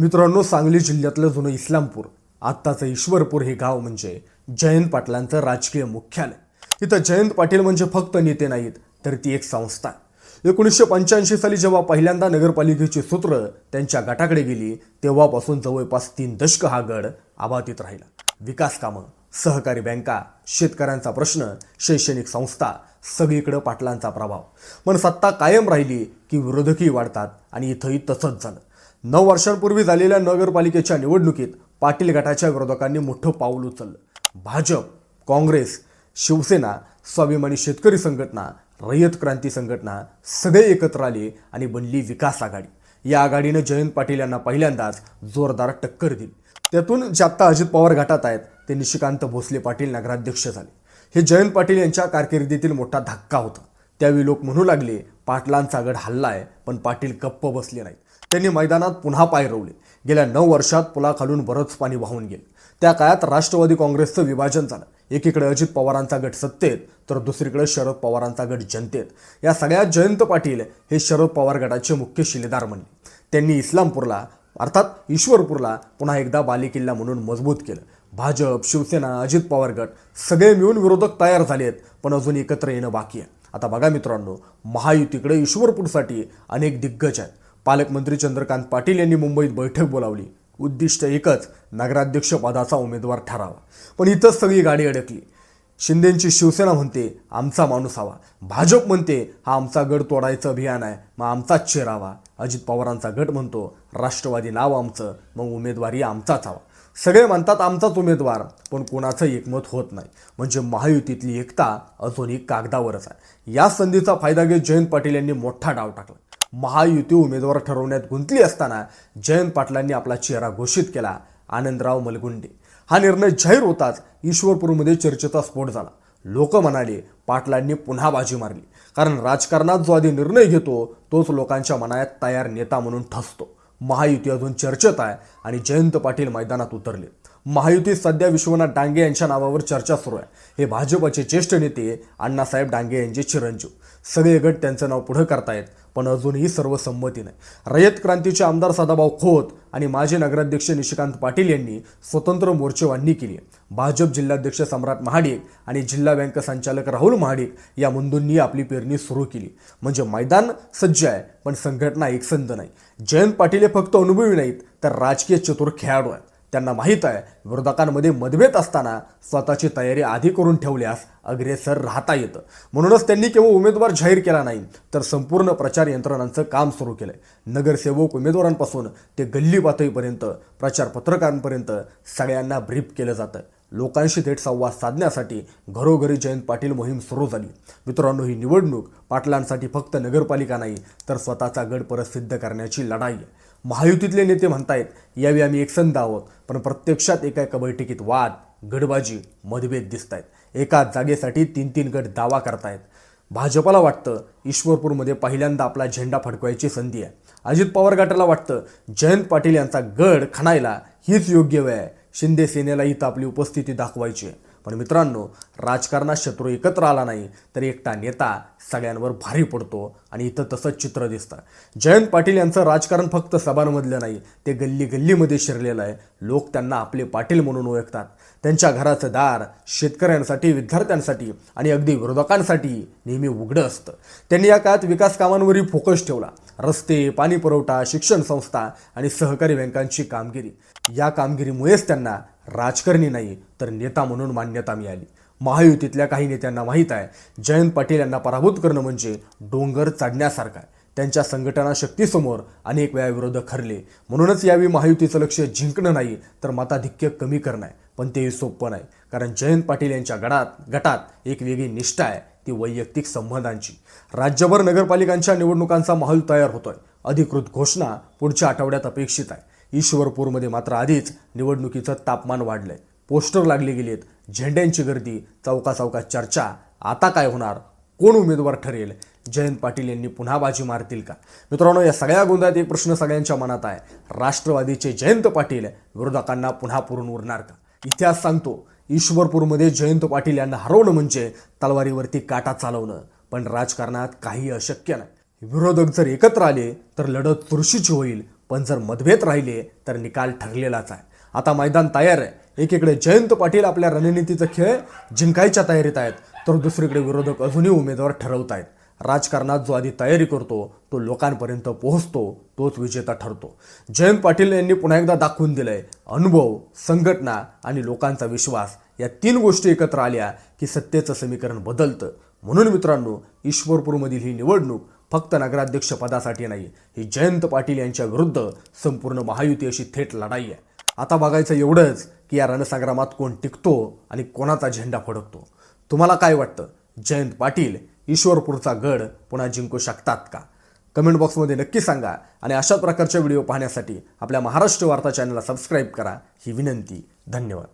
मित्रांनो सांगली जिल्ह्यातलं जुनं इस्लामपूर आत्ताचं ईश्वरपूर हे गाव म्हणजे जयंत पाटलांचं राजकीय मुख्यालय. इथं जयंत पाटील म्हणजे फक्त नेते नाहीत तर ती एक संस्था एकोणीसशे पंच्याऐंशी साली जेव्हा पहिल्यांदा नगरपालिकेची सूत्र त्यांच्या गटाकडे गेली तेव्हापासून जवळपास तीन दशक हा गड आबाधित राहिला. विकास कामं सहकारी बँका शेतकऱ्यांचा प्रश्न शैक्षणिक संस्था सगळीकडे पाटलांचा प्रभाव. पण सत्ता कायम राहिली की विरोधकही वाढतात आणि इथंही तसंच झालं. नऊ वर्षांपूर्वी झालेल्या नगरपालिकेच्या निवडणुकीत पाटील गटाच्या विरोधकांनी मोठं पाऊल उचललं. भाजप काँग्रेस शिवसेना स्वाभिमानी शेतकरी संघटना रयत क्रांती संघटना सगळे एकत्र आले आणि बनली विकास आघाडी. या आघाडीनं जयंत पाटील यांना पहिल्यांदाच जोरदार टक्कर दिली. त्यातून जे आत्ता अजित पवार गटात आहेत ते निशिकांत भोसले पाटील नगराध्यक्ष झाले. हे जयंत पाटील यांच्या कारकिर्दीतील मोठा धक्का होता. त्यावेळी लोक म्हणू लागले पाटलांचा गड हल्लाय पण पाटील गप्प बसले नाहीत. त्यांनी मैदानात पुन्हा पाय रोवले. गेल्या नऊ वर्षात पुलाखालून बरंच पाणी वाहून गेलं. त्या काळात राष्ट्रवादी काँग्रेसचं विभाजन झालं. एकीकडे अजित पवारांचा गट सत्तेत तर दुसरीकडे शरद पवारांचा गट जनतेत. या सगळ्यात जयंत पाटील हे शरद पवार गटाचे मुख्य शिलेदार म्हणले. त्यांनी इस्लामपूरला अर्थात ईश्वरपूरला पुन्हा एकदा बालेकिल्ला म्हणून मजबूत केलं. भाजप शिवसेना अजित पवार गट सगळे मिळून विरोधक तयार झालेत पण अजून एकत्र येणं बाकी आहे. आता बघा मित्रांनो महायुतीकडे ईश्वरपूरसाठी अनेक दिग्गज आहेत. पालकमंत्री चंद्रकांत पाटील यांनी मुंबईत बैठक बोलावली. उद्दिष्ट एकच नगराध्यक्ष पदाचा उमेदवार ठरावा. पण इथंच सगळी गाडी अडकली. शिंदेंची शिवसेना म्हणते आमचा माणूस हवा. भाजप म्हणते हा आमचा गड तोडायचं अभियान आहे मग आमचाच चेहरावा. अजित पवारांचा गट म्हणतो राष्ट्रवादी नाव आमचं मग उमेदवारी आमचाच हवा. सगळे म्हणतात आमचाच उमेदवार. पण कोणाचं एकमत होत नाही. म्हणजे महायुतीतली एकता अजूनही कागदावरच आहे. या संधीचा फायदा घेत जयंत पाटील यांनी मोठा डाव टाकला. महायुती उमेदवार ठरवण्यात गुंतली असताना जयंत पाटलांनी आपला चेहरा घोषित केला आनंदराव मलगुंडे. हा निर्णय जाहीर होताच ईश्वरपूरमध्ये चर्चेचा स्फोट झाला. लोक म्हणाले पाटलांनी पुन्हा बाजी मारली. कारण राजकारणात जो आधी निर्णय घेतो तोच लोकांच्या मनात तयार नेता म्हणून ठसतो. महायुती अजून चर्चेत आहे आणि जयंत पाटील मैदानात उतरले. महायुतीत सध्या विश्वनाथ डांगे यांच्या नावावर चर्चा सुरू आहे. हे भाजपचे ज्येष्ठ नेते अण्णासाहेब डांगे यांचे चिरंजीव. सगळे गट त्यांचं नाव पुढं करतायत. पण अजूनही सर्व संमती नाही रयत क्रांतीचे आमदार सदाभाऊ खोत आणि माजी नगराध्यक्ष निशिकांत पाटील यांनी स्वतंत्र मोर्चेबांधणी केली भाजप जिल्हाध्यक्ष सम्राट महाडिक आणि जिल्हा बँक संचालक राहुल महाडिक या मुंदूंनी आपली पेरणी सुरू केली. म्हणजे मैदान सज्ज आहे पण संघटना एकसंध नाही. जयंत पाटील हे फक्त अनुभवी नाहीत तर राजकीय चतुर खेळाडू आहेत. त्यांना माहीत आहे विरोधकांमध्ये मतभेद असताना स्वतःची तयारी आधी करून ठेवल्यास अग्रेसर राहता येतं. म्हणूनच त्यांनी केवळ उमेदवार जाहीर केला नाही तर संपूर्ण प्रचार यंत्रणांचं काम सुरू केलंय. नगरसेवक उमेदवारांपासून ते गल्ली पातळीपर्यंत प्रचार पत्रकारांपर्यंत सगळ्यांना ब्रीफ केलं जातं. लोकांशी थेट संवाद साधण्यासाठी घरोघरी जयंत पाटील मोहीम सुरू झाली. मित्रांनो ही निवडणूक पाटलांसाठी फक्त नगरपालिका नाही तर स्वतःचा गड परत सिद्ध करण्याची लढाई आहे. महायुतीतले नेते म्हणतायत यावेळी आम्ही एकसंध आहोत पण प्रत्यक्षात एका एका बैठकीत वाद गडबाजी मतभेद दिसत आहेत एका जागेसाठी तीन तीन गट दावा करतायत. भाजपाला वाटतं ईश्वरपूरमध्ये पहिल्यांदा आपला झेंडा फडकवायची संधी आहे. अजित पवार गटाला वाटतं जयंत पाटील यांचा गड खणायला हीच योग्य वेळ आहे. शिंदे सेनेला इथं आपली उपस्थिती दाखवायची आहे. पण मित्रांनो राजकारणात शत्रू एकत्र आला नाही तर एकटा नेता सगळ्यांवर भारी पडतो. आणि इथं तसंच चित्र दिसतं. जयंत पाटील यांचं राजकारण फक्त सभांमधलं नाही ते गल्ली गल्लीमध्ये शिरलेलं आहे. लोक त्यांना आपले पाटील म्हणून ओळखतात. त्यांच्या घराचं दार शेतकऱ्यांसाठी विद्यार्थ्यांसाठी आणि अगदी विरोधकांसाठी नेहमी उघडं असतं. त्यांनी या काळात विकास कामांवरही फोकस ठेवला. रस्ते पाणी पुरवठा शिक्षण संस्था आणि सहकारी बँकांची कामगिरी. या कामगिरीमुळेच त्यांना राजकारणी नाही तर नेता म्हणून मान्यता मिळाली. महायुतीतल्या काही नेत्यांना माहीत आहे जयंत पाटील यांना पराभूत करणं म्हणजे डोंगर चढण्यासारखं आहे. त्यांच्या संघटना शक्तीसमोर अनेक वेळा विरोधक हरले म्हणूनच यावेळी महायुतीचं लक्ष जिंकणं नाही तर मताधिक्य कमी करणं आहे. पण तेही सोपं नाही कारण जयंत पाटील यांच्या गडात गटात एक वेगळी निष्ठा आहे ती वैयक्तिक संबंधांची. राज्यभर नगरपालिकांच्या निवडणुकांचा माहोल तयार होतोय. अधिकृत घोषणा पुढच्या आठवड्यात अपेक्षित आहे. ईश्वरपूरमध्ये मात्र आधीच निवडणुकीचं तापमान वाढलंय. पोस्टर लागले गेलेत. झेंड्यांची गर्दी चौका चौकात चर्चा. आता काय होणार? कोण उमेदवार ठरेल? जयंत पाटील यांनी पुन्हा बाजी मारतील का? मित्रांनो या सगळ्या गोंधळात एक प्रश्न सगळ्यांच्या मनात आहे. राष्ट्रवादीचे जयंत पाटील विरोधकांना पुन्हा पुरून उरणार का? इतिहास सांगतो ईश्वरपूरमध्ये जयंत पाटील यांना हरवणं म्हणजे तलवारीवरती काटा चालवणं. पण राजकारणात काही अशक्य नाही. विरोधक जर एकत्र आले तर लढत चुरशीची होईल. पण जर मतभेद राहिले तर निकाल ठरलेलाच आहे. आता मैदान तयार आहे. एकीकडे जयंत पाटील आपल्या रणनीतीचा खेळ जिंकायच्या तयारीत आहेत तर दुसरीकडे विरोधक अजूनही उमेदवार ठरवत आहेत. राजकारणात जो आधी तयारी करतो तो लोकांपर्यंत पोहोचतो तोच विजेता ठरतो. जयंत पाटील यांनी पुन्हा एकदा दाखवून दिलंय अनुभव संघटना आणि लोकांचा विश्वास या तीन गोष्टी एकत्र आल्या की सत्तेचं समीकरण बदलतं. म्हणून मित्रांनो ईश्वरपूरमधील ही निवडणूक फक्त नगराध्यक्ष पदासाठी नाही ही जयंत पाटील यांच्या विरुद्ध संपूर्ण महायुती अशी थेट लढाई आहे. आता बघायचं एवढंच की या रणसंग्रामात कोण टिकतो आणि कोणाचा झेंडा फडकतो. तुम्हाला काय वाटतं? जयंत पाटील ईश्वरपूरचा गड पुन्हा जिंकू शकतात का? कमेंट बॉक्समध्ये नक्की सांगा आणि अशा प्रकारच्या व्हिडिओ पाहण्यासाठी आपल्या महाराष्ट्र वार्ता चॅनलला सबस्क्राईब करा. ही विनंती. धन्यवाद.